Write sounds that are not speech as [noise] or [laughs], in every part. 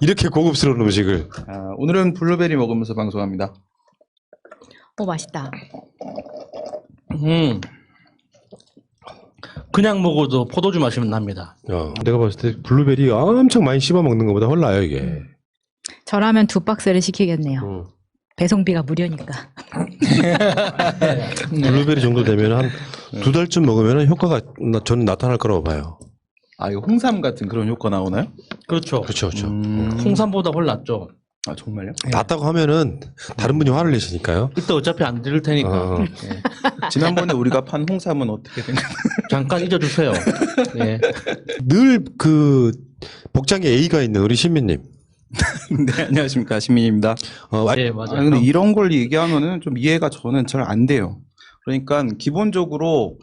이렇게 고급스러운 음식을. 아, 오늘은 블루베리 먹으면서 방송합니다. 오 맛있다. 음. 그냥 먹어도 포도주 마시면 납니다. 어, 내가 봤을 때 블루베리 엄청 많이 씹어 먹는 것보다 헐나요 이게. 저라면 두 박스를 시키겠네요. 음. 배송비가 무료니까. [laughs] 블루베리 정도 되면 한 두 달쯤 먹으면 효과가 나, 저는 나타날 거라고 봐요. 아, 이거 홍삼 같은 그런 효과 나오나요? 그렇죠. 그렇죠, 그렇죠. 음. 홍삼보다 훨 낫죠. 아, 정말요? 낫다고 하면은 다른 분이 화를 내시니까요. 이때 어차피 안 드릴 테니까 어. 예. 지난번에 우리가 판 홍삼은 어떻게 된 거예요? 잠깐 잊어주세요. 예. 늘 그 복장에 A가 있는 우리 신민님. [laughs] 네, 안녕하십니까. 신민입니다. 어, 아, 예, 맞아요. 아, 근데 이런 걸 얘기하면은 좀 이해가 저는 잘 안 돼요. 그러니까 기본적으로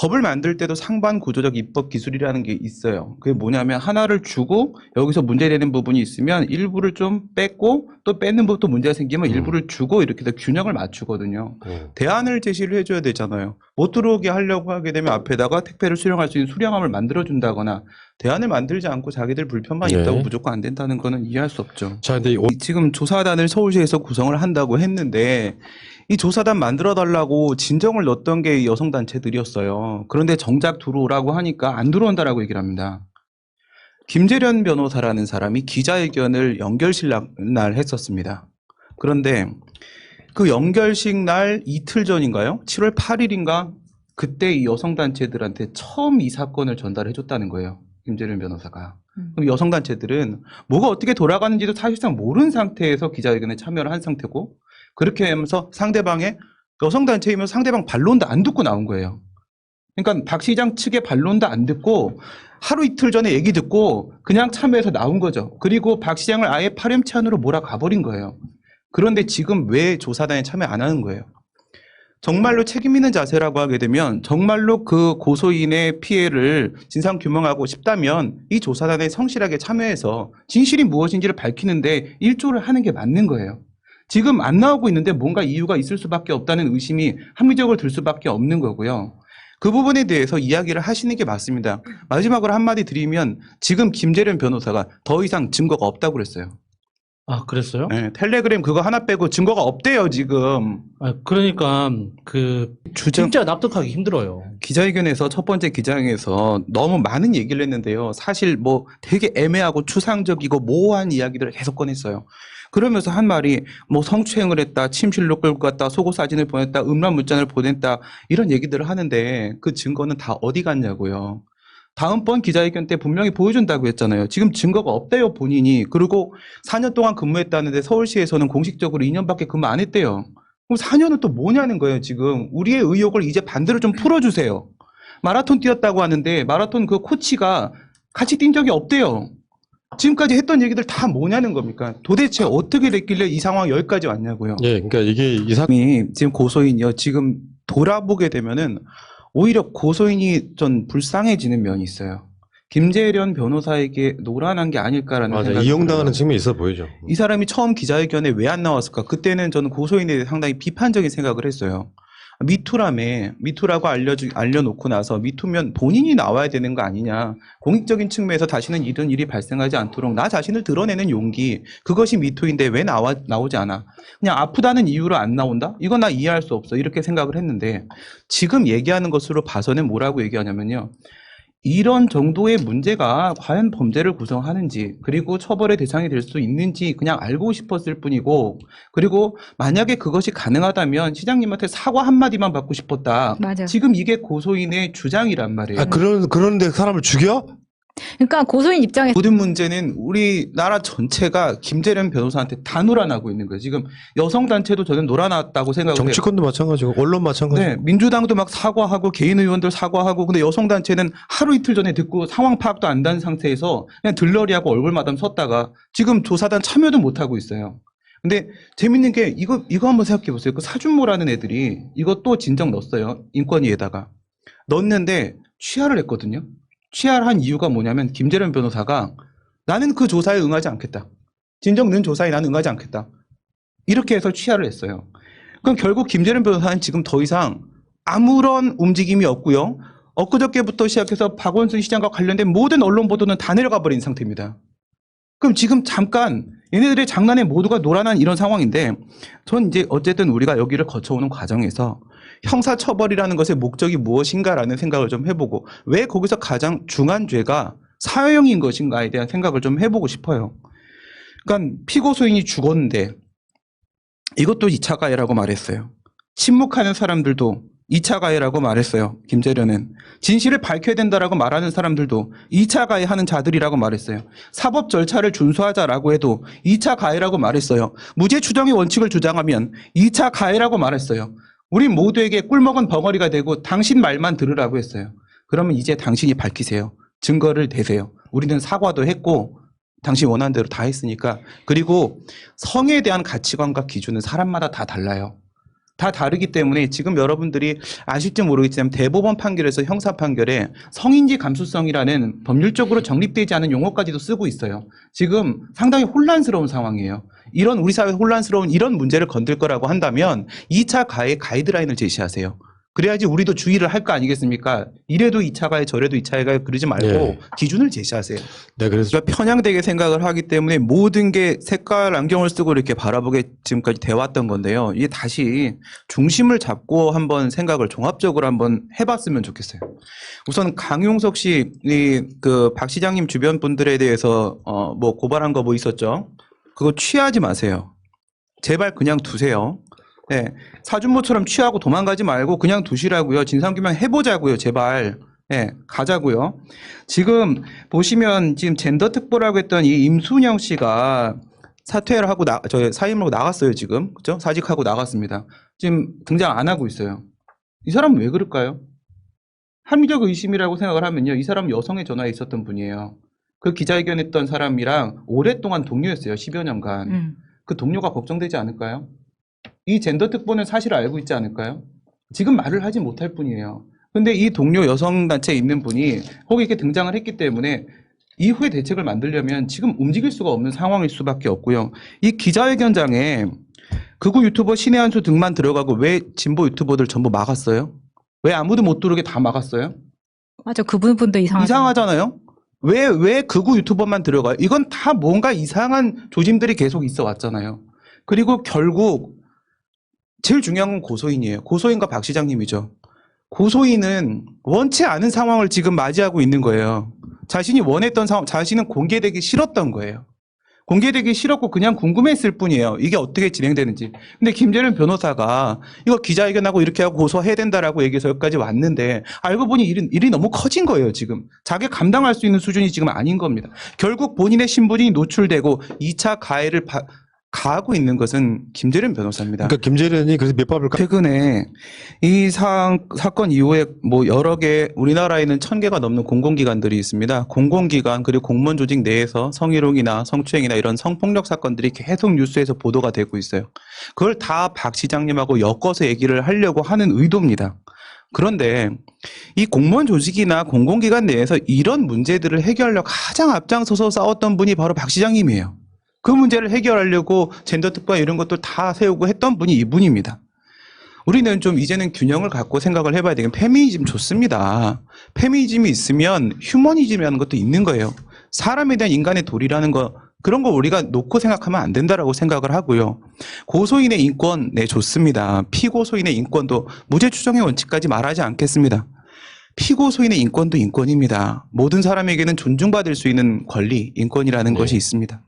법을 만들 때도 상반 구조적 입법 기술이라는 게 있어요. 그게 뭐냐면 하나를 주고 여기서 문제되는 부분이 있으면 일부를 좀 뺐고 또 뺏는 부분도 문제가 생기면 음. 일부를 주고 이렇게 해서 균형을 맞추거든요. 음. 대안을 제시를 해줘야 되잖아요. 못 들어오게 하려고 하게 되면 앞에다가 택배를 수령할 수 있는 수령함을 만들어준다거나 대안을 만들지 않고 자기들 불편만 네. 있다고 무조건 안 된다는 거는 이해할 수 없죠. 자, 근데 이- 지금 조사단을 서울시에서 구성을 한다고 했는데 이 조사단 만들어 달라고 진정을 넣었던 게 여성 단체들이었어요. 그런데 정작 들어오라고 하니까 안 들어온다라고 얘기를 합니다. 김재련 변호사라는 사람이 기자회견을 연결식 날- 날 했었습니다. 그런데 그 연결식 날 이틀 전인가요? 7월 8일인가? 그때 이 여성 단체들한테 처음 이 사건을 전달해 줬다는 거예요. 김재련 변호사가. 음. 그럼 여성 단체들은 뭐가 어떻게 돌아가는지도 사실상 모르는 상태에서 기자회견에 참여를 한 상태고 그렇게 하면서 상대방의 여성 단체이면 상대방 반론도 안 듣고 나온 거예요. 그러니까 박 시장 측의 반론도 안 듣고 하루 이틀 전에 얘기 듣고 그냥 참여해서 나온 거죠. 그리고 박 시장을 아예 파렴치 안으로 몰아가 버린 거예요. 그런데 지금 왜 조사단에 참여 안 하는 거예요? 정말로 책임 있는 자세라고 하게 되면 정말로 그 고소인의 피해를 진상 규명하고 싶다면 이 조사단에 성실하게 참여해서 진실이 무엇인지를 밝히는데 일조를 하는 게 맞는 거예요. 지금 안 나오고 있는데 뭔가 이유가 있을 수밖에 없다는 의심이 합리적으로 들 수밖에 없는 거고요. 그 부분에 대해서 이야기를 하시는 게 맞습니다. 마지막으로 한마디 드리면 지금 김재련 변호사가 더 이상 증거가 없다고 그랬어요. 아 그랬어요? 네, 텔레그램 그거 하나 빼고 증거가 없대요, 지금. 아, 그러니까 그 주장 진짜 납득하기 힘들어요. 기자회견에서 첫 번째 기자회견에서 너무 많은 얘기를 했는데요. 사실 뭐 되게 애매하고 추상적이고 모호한 이야기들을 계속 꺼냈어요. 그러면서 한 말이 뭐 성추행을 했다, 침실로 끌고 갔다, 속옷 사진을 보냈다, 음란 문자를 보냈다 이런 얘기들을 하는데 그 증거는 다 어디 갔냐고요. 다음번 기자회견 때 분명히 보여준다고 했잖아요. 지금 증거가 없대요, 본인이. 그리고 4년 동안 근무했다는데 서울시에서는 공식적으로 2년밖에 근무 안 했대요. 그럼 4년은 또 뭐냐는 거예요, 지금. 우리의 의혹을 이제 반대로 좀 풀어주세요. 마라톤 뛰었다고 하는데 마라톤 그 코치가 같이 뛴 적이 없대요. 지금까지 했던 얘기들 다 뭐냐는 겁니까? 도대체 어떻게 됐길래 이 상황 여기까지 왔냐고요. 예, 그러니까 이게 이 사, 이 지금 고소인이요. 지금 돌아보게 되면은 오히려 고소인이 전 불쌍해지는 면이 있어요. 김재련 변호사에게 노란한 게 아닐까라는 맞아 생각이 이용당하는. 측면이 있어 보이죠. 이 사람이 처음 기자회견에 왜 안 나왔을까? 그때는 저는 고소인에 대해 상당히 비판적인 생각을 했어요. 미투라며 미투라고 알려주 알려놓고 나서 미투면 본인이 나와야 되는 거 아니냐? 공익적인 측면에서 다시는 이런 일이 발생하지 않도록 나 자신을 드러내는 용기 그것이 미투인데 왜 나와 나오지 않아? 그냥 아프다는 이유로 안 나온다? 이건 나 이해할 수 없어 이렇게 생각을 했는데 지금 얘기하는 것으로 봐서는 뭐라고 얘기하냐면요. 이런 정도의 문제가 과연 범죄를 구성하는지 그리고 처벌의 대상이 될 수 있는지 그냥 알고 싶었을 뿐이고 그리고 만약에 그것이 가능하다면 시장님한테 사과 한마디만 받고 싶었다. 맞아. 지금 이게 고소인의 주장이란 말이에요. 아 그런 그런데 사람을 죽여? 그러니까 고소인 입장에서 모든 문제는 우리나라 전체가 김재련 변호사한테 다 놀아나고 있는 거예요. 지금 여성 단체도 저는 놀아났다고 생각을 해요. 정치권도 마찬가지고 언론 마찬가지. 네, 민주당도 막 사과하고 개인 의원들 사과하고 근데 여성 단체는 하루 이틀 전에 듣고 상황 파악도 안 된 상태에서 그냥 들러리하고 얼굴마담 섰다가 지금 조사단 참여도 못 하고 있어요. 근데 재밌는 게 이거 이거 한번 생각해 보세요. 그 사준모라는 애들이 이것도 진정 넣었어요. 인권위에다가 넣었는데 취하를 했거든요. 취하를 한 이유가 뭐냐면 김재련 변호사가 나는 그 조사에 응하지 않겠다. 진정 는 조사에 나는 응하지 않겠다. 이렇게 해서 취하를 했어요. 그럼 결국 김재련 변호사는 지금 더 이상 아무런 움직임이 없고요. 엊그저께부터 시작해서 박원순 시장과 관련된 모든 언론 보도는 다 내려가 버린 상태입니다. 그럼 지금 잠깐 얘네들의 장난에 모두가 놀아난 이런 상황인데 전 이제 어쨌든 우리가 여기를 거쳐오는 과정에서 형사처벌이라는 것의 목적이 무엇인가라는 생각을 좀 해보고 왜 거기서 가장 중한 죄가 사형인 것인가에 대한 생각을 좀 해보고 싶어요. 그러니까 피고 소인이 죽었는데 이것도 2차 가해라고 말했어요. 침묵하는 사람들도 2차 가해라고 말했어요. 김재련은. 진실을 밝혀야 된다라고 말하는 사람들도 2차 가해하는 자들이라고 말했어요. 사법 절차를 준수하자라고 해도 2차 가해라고 말했어요. 무죄 추정의 원칙을 주장하면 2차 가해라고 말했어요. 우리 모두에게 꿀먹은 벙어리가 되고 당신 말만 들으라고 했어요. 그러면 이제 당신이 밝히세요. 증거를 대세요. 우리는 사과도 했고 당신 원하는 대로 다 했으니까 그리고 성에 대한 가치관과 기준은 사람마다 다 달라요. 다 다르기 때문에 지금 여러분들이 아실지 모르겠지만 대법원 판결에서 형사 판결에 성인지 감수성이라는 법률적으로 정립되지 않은 용어까지도 쓰고 있어요. 지금 상당히 혼란스러운 상황이에요. 이런 우리 사회 혼란스러운 이런 문제를 건들 거라고 한다면 2차 가해 가이드라인을 제시하세요. 그래야지 우리도 주의를 할 거 아니겠습니까? 이래도 2차 가해 저래도 2차 가해 그러지 말고 네. 기준을 제시하세요. 네, 그래서 그러니까 편향되게 생각을 하기 때문에 모든 게 색깔 안경을 쓰고 이렇게 바라보게 지금까지 돼왔던 건데요. 이게 다시 중심을 잡고 한번 생각을 종합적으로 한번 해봤으면 좋겠어요. 우선 강용석 씨, 이 그 박 시장님 주변 분들에 대해서 어뭐 고발한 거 뭐 있었죠? 그거 취하지 마세요. 제발 그냥 두세요. 네. 사준모처럼 취하고 도망가지 말고 그냥 두시라고요. 진상규명 해보자고요. 제발. 예, 가자고요. 지금 보시면 지금 젠더 특보라고 했던 이 임순영 씨가 사퇴를 하고 나, 저 사임으로 나갔어요, 지금. 그죠? 사직하고 나갔습니다. 지금 등장 안 하고 있어요. 이 사람은 왜 그럴까요? 합리적 의심이라고 생각을 하면요. 이 사람은 여성의 전화에 있었던 분이에요. 그 기자회견 했던 사람이랑 오랫동안 동료였어요. 10여 년간. 음. 그 동료가 걱정되지 않을까요? 이 젠더 특보는 사실 알고 있지 않을까요? 지금 말을 하지 못할 뿐이에요. 근데 이 동료 여성단체에 있는 분이 거기 이렇게 등장을 했기 때문에 이후에 대책을 만들려면 지금 움직일 수가 없는 상황일 수밖에 없고요. 이 기자회견장에 극우 유튜버 신의 한수 등만 들어가고 왜 진보 유튜버들 전부 막았어요? 왜 아무도 못 들어오게 다 막았어요? 맞아. 그분분도 이상하죠. 이상하잖아요? 왜, 왜 극우 유튜버만 들어가요? 이건 다 뭔가 이상한 조짐들이 계속 있어 왔잖아요. 그리고 결국 제일 중요한 건 고소인이에요. 고소인과 박 시장님이죠. 고소인은 원치 않은 상황을 지금 맞이하고 있는 거예요. 자신이 원했던 상황, 자신은 공개되기 싫었던 거예요. 공개되기 싫었고 그냥 궁금했을 뿐이에요. 이게 어떻게 진행되는지. 근데 김재련 변호사가 이거 기자회견하고 이렇게 하고 고소해야 된다라고 얘기해서 여기까지 왔는데 알고 보니 일이, 일이 너무 커진 거예요, 지금. 자기 감당할 수 있는 수준이 지금 아닌 겁니다. 결국 본인의 신분이 노출되고 2차 가해를 바- 가하고 있는 것은 김재련 변호사입니다. 그러니까 김재련이 그래서 몇 밥을 까- 최근에 이 사, 사건 이후에 뭐 여러 개 우리나라에는 천 개가 넘는 공공기관들이 있습니다. 공공기관 그리고 공무원 조직 내에서 성희롱이나 성추행이나 이런 성폭력 사건들이 계속 뉴스에서 보도가 되고 있어요. 그걸 다 박 시장님하고 엮어서 얘기를 하려고 하는 의도입니다. 그런데 이 공무원 조직이나 공공기관 내에서 이런 문제들을 해결하려 가장 앞장서서 싸웠던 분이 바로 박 시장님이에요. 그 문제를 해결하려고 젠더 특과 이런 것들 다 세우고 했던 분이 이분입니다. 우리는 좀 이제는 균형을 갖고 생각을 해봐야 되겠 페미니즘 좋습니다. 페미니즘이 있으면 휴머니즘이라는 것도 있는 거예요. 사람에 대한 인간의 도리라는 거 그런 거 우리가 놓고 생각하면 안 된다라고 생각을 하고요. 고소인의 인권 네 좋습니다. 피고소인의 인권도 무죄 추정의 원칙까지 말하지 않겠습니다. 피고소인의 인권도 인권입니다. 모든 사람에게는 존중받을 수 있는 권리, 인권이라는 네. 것이 있습니다.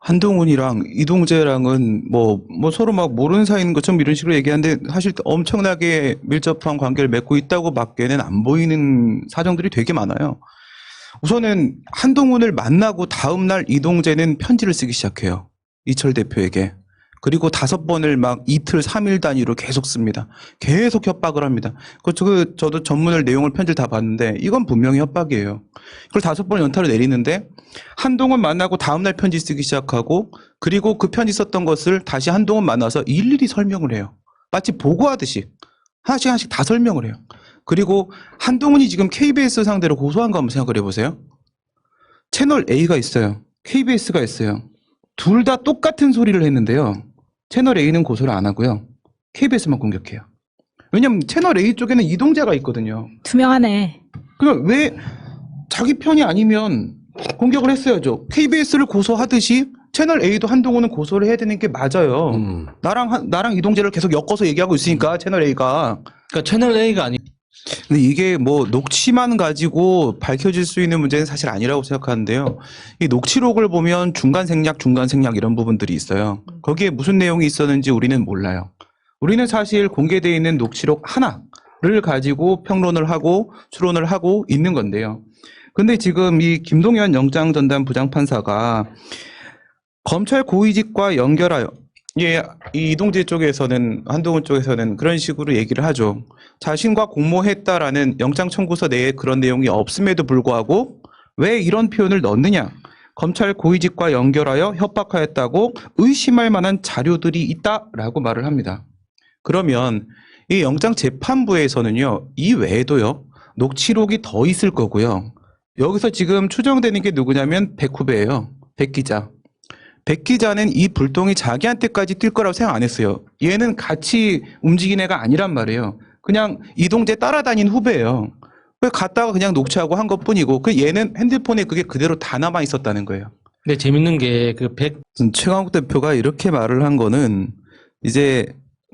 한동훈이랑 이동재랑은 뭐, 뭐 서로 막 모르는 사이인 것처럼 이런 식으로 얘기하는데 사실 엄청나게 밀접한 관계를 맺고 있다고 밖에는 안 보이는 사정들이 되게 많아요. 우선은 한동훈을 만나고 다음날 이동재는 편지를 쓰기 시작해요. 이철 대표에게. 그리고 다섯 번을 막 이틀, 삼일 단위로 계속 씁니다. 계속 협박을 합니다. 그, 저, 저도 전문을 내용을 편지를 다 봤는데 이건 분명히 협박이에요. 그걸 다섯 번 연타를 내리는데 한동훈 만나고 다음날 편지 쓰기 시작하고 그리고 그 편지 썼던 것을 다시 한동훈 만나서 일일이 설명을 해요. 마치 보고하듯이 하나씩 하나씩 다 설명을 해요. 그리고 한동훈이 지금 KBS 상대로 고소한 거 한번 생각을 해보세요. 채널 A가 있어요. KBS가 있어요. 둘 다 똑같은 소리를 했는데요. 채널 A는 고소를 안 하고요. KBS만 공격해요. 왜냐면 채널 A 쪽에는 이동재가 있거든요. 투명하네. 그러니까 왜 자기 편이 아니면 공격을 했어야죠. KBS를 고소하듯이 채널 A도 한동훈은 고소를 해야 되는 게 맞아요. 음. 나랑 한- 나랑 이동재를 계속 엮어서 얘기하고 있으니까 채널 A가 그러니까 채널 A가 아니 근데 이게 뭐 녹취만 가지고 밝혀질 수 있는 문제는 사실 아니라고 생각하는데요. 이 녹취록을 보면 중간 생략, 중간 생략 이런 부분들이 있어요. 거기에 무슨 내용이 있었는지 우리는 몰라요. 우리는 사실 공개되어 있는 녹취록 하나를 가지고 평론을 하고 추론을 하고 있는 건데요. 근데 지금 이 김동연 영장전담 부장판사가 검찰 고위직과 연결하여 예, 이 이동재 쪽에서는 한동훈 쪽에서는 그런 식으로 얘기를 하죠. 자신과 공모했다라는 영장 청구서 내에 그런 내용이 없음에도 불구하고 왜 이런 표현을 넣느냐? 검찰 고위직과 연결하여 협박하였다고 의심할 만한 자료들이 있다라고 말을 합니다. 그러면 이 영장 재판부에서는요, 이 외에도요, 녹취록이 더 있을 거고요. 여기서 지금 추정되는 게 누구냐면 백 후배예요. 백 기자. 백 기자는 이 불똥이 자기한테까지 뛸 거라고 생각 안 했어요. 얘는 같이 움직인 애가 아니란 말이에요. 그냥 이동재 따라다닌 후배예요. 왜 갔다가 그냥 녹취하고 한 것 뿐이고, 그 얘는 핸드폰에 그게 그대로 다 남아 있었다는 거예요. 근데 재밌는 게그100 최강욱 대표가 이렇게 말을 한 거는 이제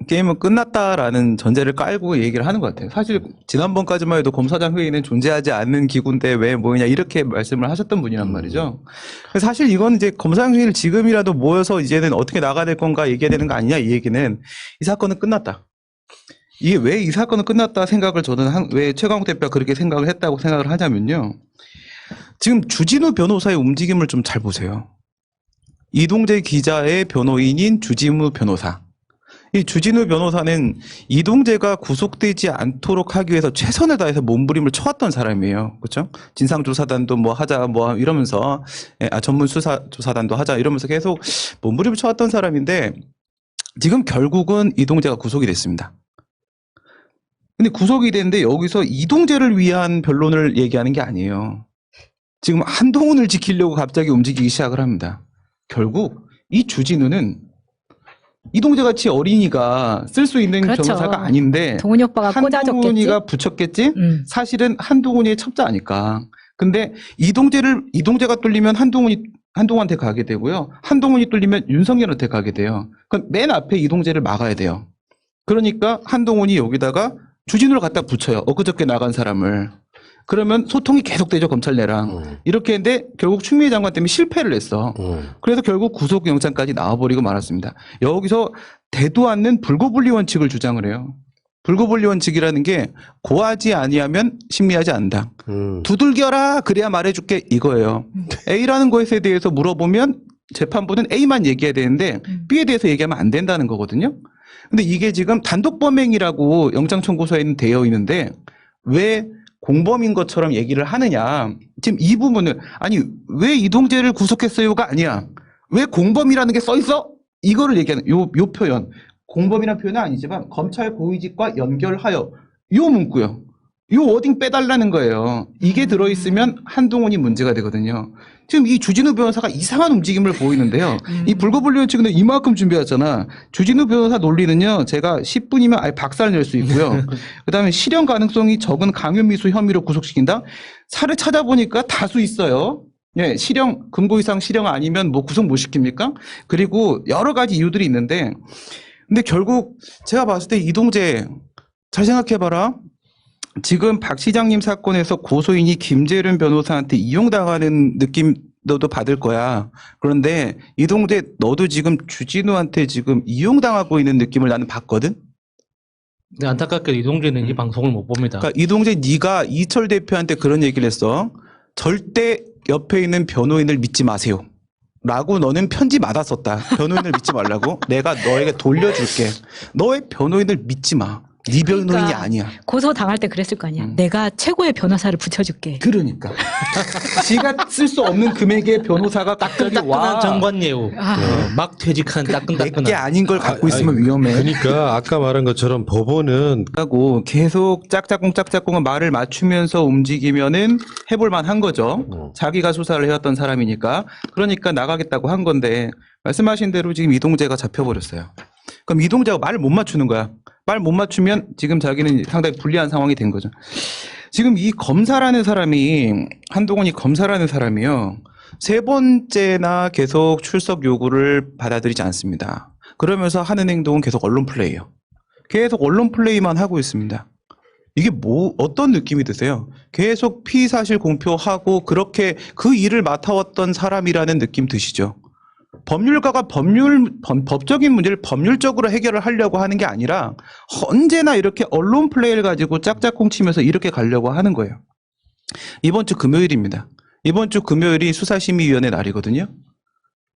게임은 끝났다라는 전제를 깔고 얘기를 하는 것 같아요. 사실 지난번까지만 해도 검사장 회의는 존재하지 않는 기구인데 왜 뭐냐 이렇게 말씀을 하셨던 분이란 말이죠. 그래서 사실 이건 이제 검사장 회의를 지금이라도 모여서 이제는 어떻게 나가야 될 건가 얘기해야 되는 거 아니냐 이 얘기는 이 사건은 끝났다. 이게 왜 이 사건은 끝났다 생각을 저는 한, 왜 최강욱 대표가 그렇게 생각을 했다고 생각을 하냐면요. 지금 주진우 변호사의 움직임을 좀 잘 보세요. 이동재 기자의 변호인인 주진우 변호사. 이 주진우 변호사는 이동재가 구속되지 않도록 하기 위해서 최선을 다해서 몸부림을 쳐왔던 사람이에요. 그렇죠? 진상조사단도 뭐 하자 뭐 이러면서 예, 아, 전문 수사 조사단도 하자 이러면서 계속 몸부림을 쳐왔던 사람인데 지금 결국은 이동재가 구속이 됐습니다. 근데 구속이 됐는데 여기서 이동재를 위한 변론을 얘기하는 게 아니에요. 지금 한동훈을 지키려고 갑자기 움직이기 시작을 합니다. 결국 이 주진우는 이동재 같이 어린이가 쓸 수 있는 그렇죠. 변호사가 아닌데 동훈이 오빠가 꽂아줬겠지. 한동훈이가 붙였겠지? 음. 사실은 한동훈이 첩자 아닐까. 근데 이동재를 이동재가 뚫리면 한동훈이 한동훈한테 가게 되고요. 한동훈이 뚫리면 윤석열한테 가게 돼요. 그럼 맨 앞에 이동재를 막아야 돼요. 그러니까 한동훈이 여기다가 주진우를 갖다 붙여요. 엊그저께 나간 사람을. 그러면 소통이 계속되죠 검찰 내랑. 음. 이렇게 했는데 결국 추미애 장관 때문에 실패를 했어. 음. 그래서 결국 구속영장까지 나와버리고 말았습니다. 여기서 대도 않는 불고분리 원칙을 주장을 해요. 불고분리 원칙이라는 게 고하지 아니하면 심리하지 않는다. 음. 두들겨라 그래야 말해줄게 이거예요. A라는 것에 대해서 물어보면 재판부는 A만 얘기해야 되는데 음. B에 대해서 얘기하면 안 된다는 거거든요. 근데 이게 지금 단독 범행이라고 영장 청구서에는 되어 있는데 왜 공범인 것처럼 얘기를 하느냐. 지금 이 부분을 아니 왜 이동재를 구속했어요가 아니야. 왜 공범이라는 게 써 있어? 이거를 얘기하는 요, 요 표현. 공범이라는 표현은 아니지만 검찰 고위직과 연결하여 요 문구요. 요 워딩 빼달라는 거예요. 이게 들어있으면 한동훈이 문제가 되거든요. 지금 이 주진우 변호사가 이상한 움직임을 보이는데요. 이 불거분리원 측은 이만큼 준비했잖아. 주진우 변호사 논리는요. 제가 10분이면 아예 박살 낼 수 있고요. [laughs] 그 다음에 실형 가능성이 적은 강요미수 혐의로 구속시킨다. 사를 찾아보니까 다수 있어요. 예, 실형 금고 이상 실형 아니면 뭐 구속 못 시킵니까? 그리고 여러 가지 이유들이 있는데 근데 결국 제가 봤을 때 이동재 잘 생각해 봐라. 지금 박 시장님 사건에서 고소인이 김재륜 변호사한테 이용당하는 느낌 너도 받을 거야. 그런데 이동재 너도 지금 주진우한테 지금 이용당하고 있는 느낌을 나는 받거든. 근데 안타깝게도 이동재는 이 방송을 못 봅니다. 그러니까 이동재 네가 이철 대표한테 그런 얘기를 했어. 절대 옆에 있는 변호인을 믿지 마세요. 라고 너는 편지 받았었다. 변호인을 믿지 말라고. 내가 너에게 돌려줄게. 너의 변호인을 믿지 마. 네 변호인이 그러니까. 아니야. 고소 당할 때 그랬을 거 아니야. 음. 내가 최고의 변호사를 붙여줄게. 그러니까. [laughs] 지가 쓸 수 없는 금액의 변호사가 갑자기 따끈따끈한 와. 정관 예우. 아. 어, 막 퇴직한 내게 따끈따끈한. 아닌 걸 갖고 아, 있으면 아니, 위험해. 그러니까 아까 말한 것처럼 법원은 하고 계속 짝짝꿍 짝짝꿍 말을 맞추면서 움직이면은 해볼 만 한 거죠. 어. 자기가 수사를 해왔던 사람이니까. 그러니까 나가겠다고 한 건데 말씀하신 대로 지금 이동재가 잡혀버렸어요. 그럼 이동재가 말을 못 맞추는 거야. 말 못 맞추면 지금 자기는 상당히 불리한 상황이 된 거죠. 지금 이 검사라는 사람이 한동훈 이 검사라는 사람이요 세 번째나 계속 출석 요구를 받아들이지 않습니다. 그러면서 하는 행동은 계속 언론 플레이예요. 계속 언론 플레이만 하고 있습니다. 이게 뭐 어떤 느낌이 드세요? 계속 피사실 공표하고 그렇게 그 일을 맡아왔던 사람이라는 느낌 드시죠? 법률가가 법률 법- 법적인 문제를 법률적으로 해결을 하려고 하는 게 아니라 언제나 이렇게 언론 플레이를 가지고 짝짝꿍 치면서 이렇게 가려고 하는 거예요. 이번 주 금요일입니다. 이번 주 금요일이 수사심의위원회 날이거든요.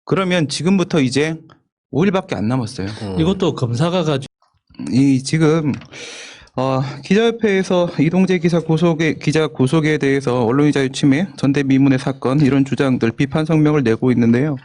그러면 지금부터 이제 5일밖에 안 남았어요. 음. 이것도 검사가 가지고 이 지금 어, 기자협회에서 이동재 기자 구속에 기자 구속에 대해서 언론의 자유 침해, 전대미문의 사건 이런 주장들 비판 성명을 내고 있는데요.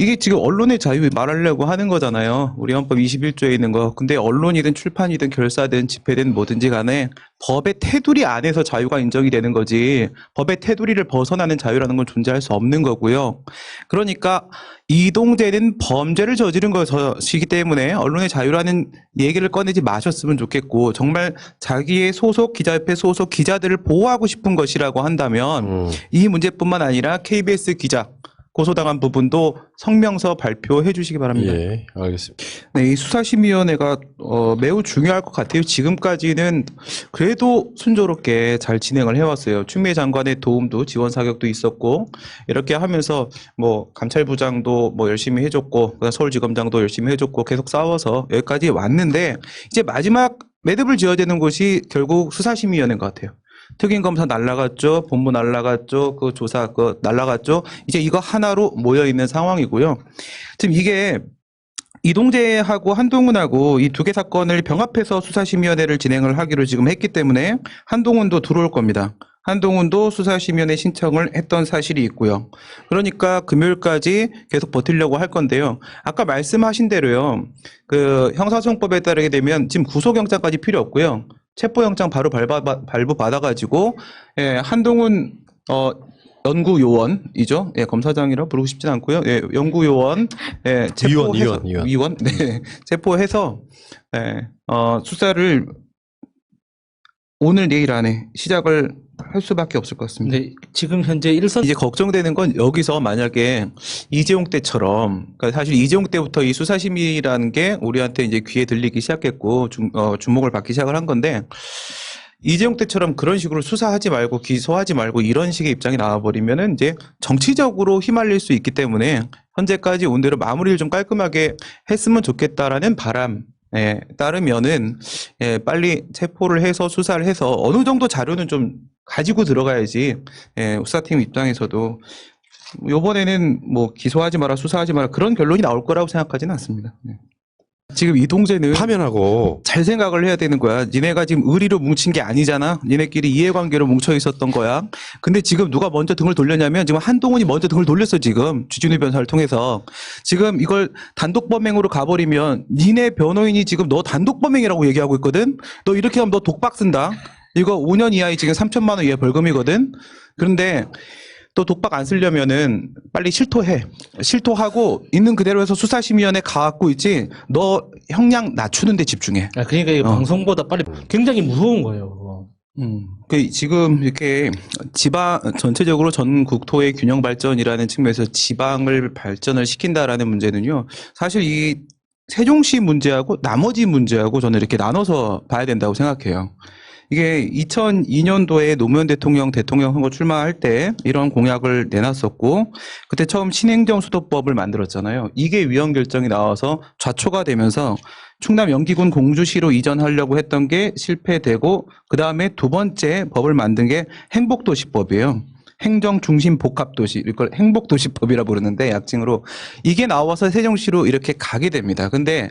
이게 지금 언론의 자유 말하려고 하는 거잖아요. 우리 헌법 21조에 있는 거. 근데 언론이든 출판이든 결사든 집회든 뭐든지 간에 법의 테두리 안에서 자유가 인정이 되는 거지. 법의 테두리를 벗어나는 자유라는 건 존재할 수 없는 거고요. 그러니까 이동재는 범죄를 저지른 것이기 때문에 언론의 자유라는 얘기를 꺼내지 마셨으면 좋겠고 정말 자기의 소속 기자협회 소속 기자들을 보호하고 싶은 것이라고 한다면 음. 이 문제뿐만 아니라 KBS 기자 고소당한 부분도 성명서 발표해 주시기 바랍니다. 예, 알겠습니다. 네, 이 수사심의위원회가 어, 매우 중요할 것 같아요. 지금까지는 그래도 순조롭게 잘 진행을 해왔어요. 추미애 장관의 도움도 지원 사격도 있었고 이렇게 하면서 뭐 감찰부장도 뭐 열심히 해줬고 서울지검장도 열심히 해줬고 계속 싸워서 여기까지 왔는데 이제 마지막 매듭을 지어야 되는 곳이 결국 수사심의위원회인 것 같아요. 특임 검사 날라갔죠, 본부 날라갔죠, 그 조사 그 날라갔죠. 이제 이거 하나로 모여 있는 상황이고요. 지금 이게 이동재하고 한동훈하고 이 두 개 사건을 병합해서 수사심의위원회를 진행을 하기로 지금 했기 때문에 한동훈도 들어올 겁니다. 한동훈도 수사심의위원회 신청을 했던 사실이 있고요. 그러니까 금요일까지 계속 버티려고 할 건데요. 아까 말씀하신 대로요. 그 형사소송법에 따르게 되면 지금 구속영장까지 필요 없고요. 체포영장 바로 발부, 발부 받아가지고 예, 한동훈 어, 연구요원이죠. 예, 검사장이라 부르고 싶진 않고요. 예, 연구요원, 예, 체포해서, 위원, 위원, 위원. 네, [laughs] 체포해서 예, 어, 수사를 오늘 내일 안에 시작을 할 수밖에 없을 것 같습니다. 근데 지금 현재 일선 이제 걱정되는 건 여기서 만약에 이재용 때처럼 그러니까 사실 이재용 때부터 이 수사심의라는 게 우리한테 이제 귀에 들리기 시작했고 주, 어, 주목을 받기 시작을 한 건데 이재용 때처럼 그런 식으로 수사하지 말고 기소하지 말고 이런 식의 입장이 나와버리면은 이제 정치적으로 휘말릴 수 있기 때문에 현재까지 온 대로 마무리를 좀 깔끔하게 했으면 좋겠다라는 바람. 에 따르면은 예, 빨리 체포를 해서 수사를 해서 어느 정도 자료는 좀 가지고 들어가야지 예, 수사팀 입장에서도 요번에는 뭐 기소하지 마라 수사하지 마라 그런 결론이 나올 거라고 생각하지는 않습니다. 네. 지금 이동재는 파면하고 잘 생각을 해야 되는 거야. 니네가 지금 의리로 뭉친 게 아니잖아. 니네끼리 이해관계로 뭉쳐 있었던 거야. 근데 지금 누가 먼저 등을 돌렸냐면 지금 한동훈이 먼저 등을 돌렸어 지금 주진우 변호사를 통해서 지금 이걸 단독 범행으로 가버리면 니네 변호인이 지금 너 단독 범행이라고 얘기하고 있거든. 너 이렇게 하면 너 독박 쓴다. 이거 5년 이하의 지금 3천만 원 이하 벌금이거든. 그런데 또 독박 안 쓰려면은 빨리 실토해. 실토하고 있는 그대로 해서 수사심의위원회 가갖고 있지. 너 형량 낮추는 데 집중해. 아, 그러니까 이 어. 방송보다 빨리 굉장히 무서운 거예요. 그거. 음, 그 지금 이렇게 지방 전체적으로 전 국토의 균형 발전이라는 측면에서 지방을 발전을 시킨다라는 문제는요. 사실 이 세종시 문제하고 나머지 문제하고 저는 이렇게 나눠서 봐야 된다고 생각해요. 이게 2002년도에 노무현 대통령 대통령 선거 출마할 때 이런 공약을 내놨었고 그때 처음 신행정 수도법을 만들었잖아요. 이게 위헌 결정이 나와서 좌초가 되면서 충남 연기군 공주시로 이전하려고 했던 게 실패되고 그 다음에 두 번째 법을 만든 게 행복도시법이에요. 행정 중심 복합 도시 이걸 행복 도시법이라 부르는데 약칭으로 이게 나와서 세종시로 이렇게 가게 됩니다. 근데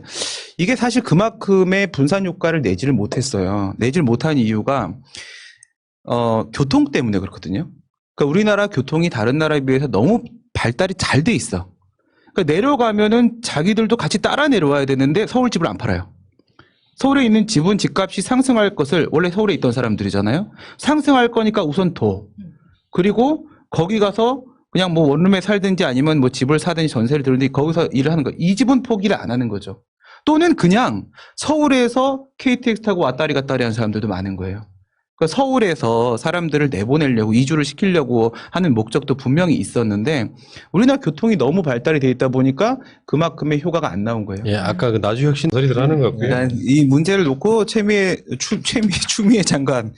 이게 사실 그만큼의 분산 효과를 내지를 못했어요. 내지를 못한 이유가 어 교통 때문에 그렇거든요. 그러니까 우리나라 교통이 다른 나라에 비해서 너무 발달이 잘 돼 있어. 그러니까 내려가면은 자기들도 같이 따라 내려와야 되는데 서울 집을 안 팔아요. 서울에 있는 집은 집값이 상승할 것을 원래 서울에 있던 사람들이잖아요. 상승할 거니까 우선 둬. 그리고 거기 가서 그냥 뭐 원룸에 살든지 아니면 뭐 집을 사든지 전세를 들든지 거기서 일을 하는 거. 이 집은 포기를 안 하는 거죠. 또는 그냥 서울에서 KTX 타고 왔다리 갔다리 하는 사람들도 많은 거예요. 그러니까 서울에서 사람들을 내보내려고 이주를 시키려고 하는 목적도 분명히 있었는데 우리나라 교통이 너무 발달이 돼 있다 보니까 그만큼의 효과가 안 나온 거예요. 예, 아까 그 나주혁신 소리들 하는 것 같고요. 일단 이 문제를 놓고 최미애 추, 최미 [laughs] 추미애 장관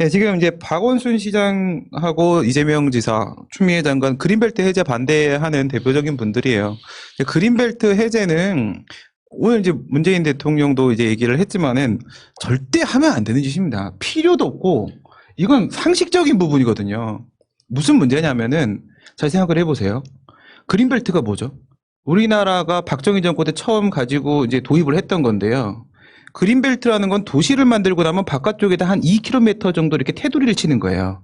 예, 지금 이제 박원순 시장하고 이재명 지사 추미애 장관 그린벨트 해제 반대하는 대표적인 분들이에요. 그린벨트 해제는 오늘 이제 문재인 대통령도 이제 얘기를 했지만은 절대 하면 안 되는 짓입니다. 필요도 없고 이건 상식적인 부분이거든요. 무슨 문제냐면은 잘 생각을 해보세요. 그린벨트가 뭐죠? 우리나라가 박정희 정권 때 처음 가지고 이제 도입을 했던 건데요. 그린벨트라는 건 도시를 만들고 나면 바깥쪽에다 한 2km 정도 이렇게 테두리를 치는 거예요.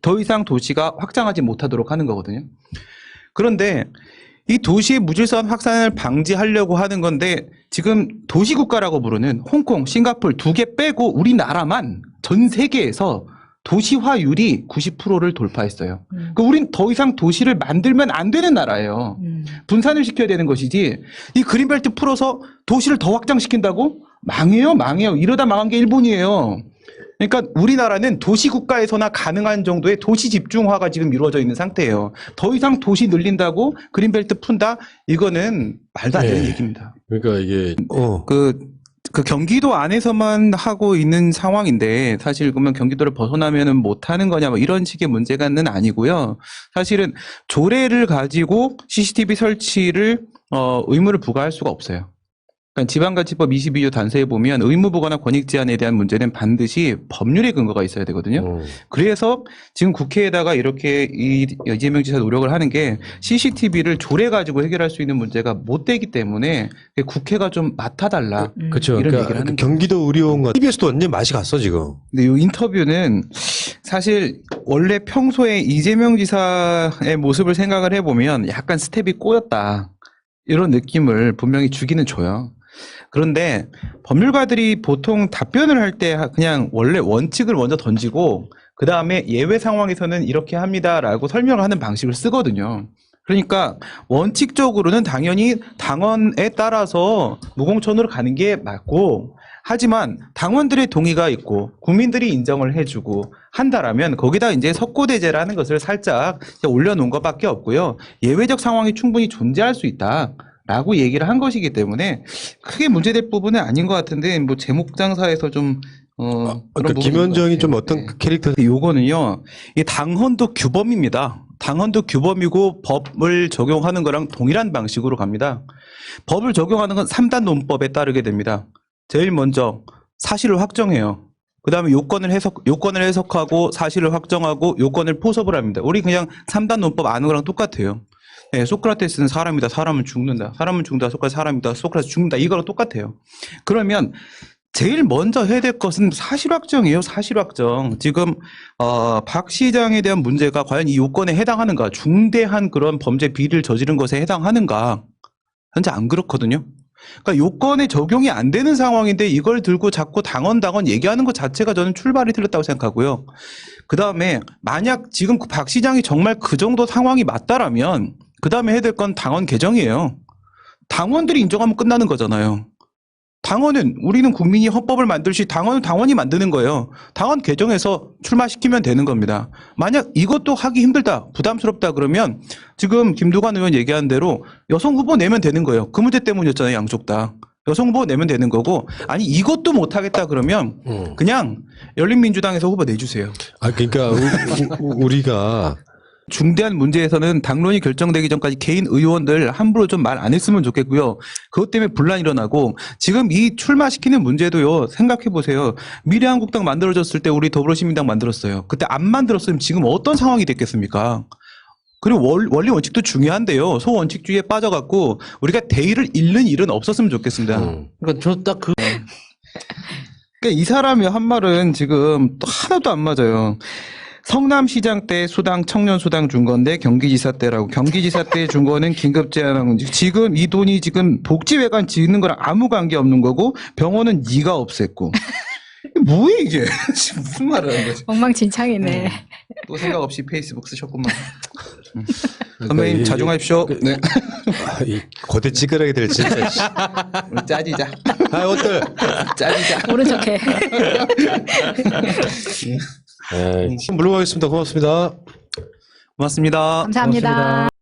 더 이상 도시가 확장하지 못하도록 하는 거거든요. 그런데 이 도시의 무질서한 확산을 방지하려고 하는 건데 지금 도시국가라고 부르는 홍콩, 싱가폴 두 개 빼고 우리나라만 전 세계에서 도시화율이 90%를 돌파했어요. 음. 그러니까 우린 더 이상 도시를 만들면 안 되는 나라예요. 음. 분산을 시켜야 되는 것이지 이 그린벨트 풀어서 도시를 더 확장시킨다고 망해요 망해요 이러다 망한 게 일본이에요 그러니까 우리나라는 도시 국가에서나 가능한 정도의 도시 집중화가 지금 이루어져 있는 상태예요 더 이상 도시 늘린다고 그린벨트 푼다 이거는 말도 안 되는 네. 얘기입니다 그러니까 이게 어, 그, 그 경기도 안에서만 하고 있는 상황인데 사실 그러면 경기도를 벗어나면은 못 하는 거냐 뭐 이런 식의 문제가는 아니고요. 사실은 조례를 가지고 CCTV 설치를 어, 의무를 부과할 수가 없어요. 그러니까 지방자치법 22조 단서에 보면 의무 부과나 권익 제한에 대한 문제는 반드시 법률의 근거가 있어야 되거든요. 어, 그래서 지금 국회에다가 이렇게 이 이재명 지사 노력을 하는 게 CCTV를 조례 가지고 해결할 수 있는 문제가 못 되기 때문에 국회가 좀 맡아달라. 음. 그렇죠. 이런 그러니까 얘기를 하는 경기도 의료원과 TBS도 완전 맛이 갔어 지금. 근데 이 인터뷰는 사실 원래 평소에 이재명 지사의 모습을 생각을 해보면 약간 스텝이 꼬였다. 이런 느낌을 분명히 주기는 줘요. 그런데 법률가들이 보통 답변을 할 때 그냥 원래 원칙을 먼저 던지고 그 다음에 예외 상황에서는 이렇게 합니다라고 설명을 하는 방식을 쓰거든요. 그러니까 원칙적으로는 당연히 당원에 따라서 무공천으로 가는 게 맞고 하지만 당원들의 동의가 있고 국민들이 인정을 해주고 한다라면 거기다 이제 석고대제라는 것을 살짝 올려놓은 것밖에 없고요. 예외적 상황이 충분히 존재할 수 있다. 라고 얘기를 한 것이기 때문에 크게 문제될 부분은 아닌 것 같은데 뭐 제목 장사에서 좀 어, 아, 그러니까 김현정이 것 좀. 어떤 네. 그 캐릭터 요거는요, 이 당헌도 규범입니다. 당헌도 규범이고 법을 적용하는 거랑 동일한 방식으로 갑니다. 법을 적용하는 건 3단 논법에 따르게 됩니다. 제일 먼저 사실을 확정해요. 그 다음에 요건을 해석, 요건을 해석하고 사실을 확정하고 요건을 포섭을 합니다. 우리 그냥 3단 논법 아는 거랑 똑같아요. 예, 소크라테스는 사람이다. 사람은 죽는다. 사람은 죽는다. 소크라테스 사람이다. 소크라테스 죽는다. 이거랑 똑같아요. 그러면 제일 먼저 해야 될 것은 사실 확정이에요. 사실 확정. 지금 어, 박 시장에 대한 문제가 과연 이 요건에 해당하는가? 중대한 그런 범죄 비리를 저지른 것에 해당하는가? 현재 안 그렇거든요. 그러니까 요건에 적용이 안 되는 상황인데 이걸 들고 자꾸 당원 당원 얘기하는 것 자체가 저는 출발이 틀렸다고 생각하고요. 그 다음에 만약 지금 그박 시장이 정말 그 정도 상황이 맞다라면 그 다음에 해야 될 건 당원 개정이에요. 당원들이 인정하면 끝나는 거잖아요. 당원은 우리는 국민이 헌법을 만들 시 당원은 당원이 만드는 거예요. 당원 개정해서 출마시키면 되는 겁니다. 만약 이것도 하기 힘들다, 부담스럽다 그러면 지금 김두관 의원 얘기한 대로 여성 후보 내면 되는 거예요. 그 문제 때문이었잖아요, 양쪽 다. 여성 후보 내면 되는 거고 아니 이것도 못 하겠다 그러면 음. 그냥 열린민주당에서 후보 내주세요. 아 그러니까 우, 리가 중대한 문제에서는 당론이 결정되기 전까지 개인 의원들 함부로 좀 말 안 했으면 좋겠고요. 그것 때문에 분란 일어나고 지금 이 출마시키는 문제도요. 생각해 보세요. 미래한국당 만들어졌을 때 우리 더불어시민당 만들었어요. 그때 안 만들었으면 지금 어떤 상황이 됐겠습니까? 그리고 원- 원리 원칙도 중요한데요. 소원칙주의에 빠져갖고 우리가 대의를 잃는 일은 없었으면 좋겠습니다. 음. 그러니까 저 딱 그 그러니까 이 사람이 한 말은 지금 또 하나도 안 맞아요. 성남시장 때 수당 청년 수당 준 건데 경기지사 때라고 경기지사 때 준 거는 긴급 제한한 건지 지금 이 돈이 지금 복지회관 짓는 거랑 아무 관계 없는 거고 병원은 네가 없앴고 뭐야 이게 [laughs] 지금 무슨 말을 하는 거지? 엉망진창이네. 또 생각 없이 페이스북 쓰셨구만. 음. 그러니까 선배님 이- 자중하십시오. 네. 아, 이 고대 찌끄러기 될 진짜. [laughs] 우리 짜지자. 아, 어때? 짜지자. 모른 척해. [laughs] 네, 물러가겠습니다. 고맙습니다. 고맙습니다. 감사합니다. 고맙습니다.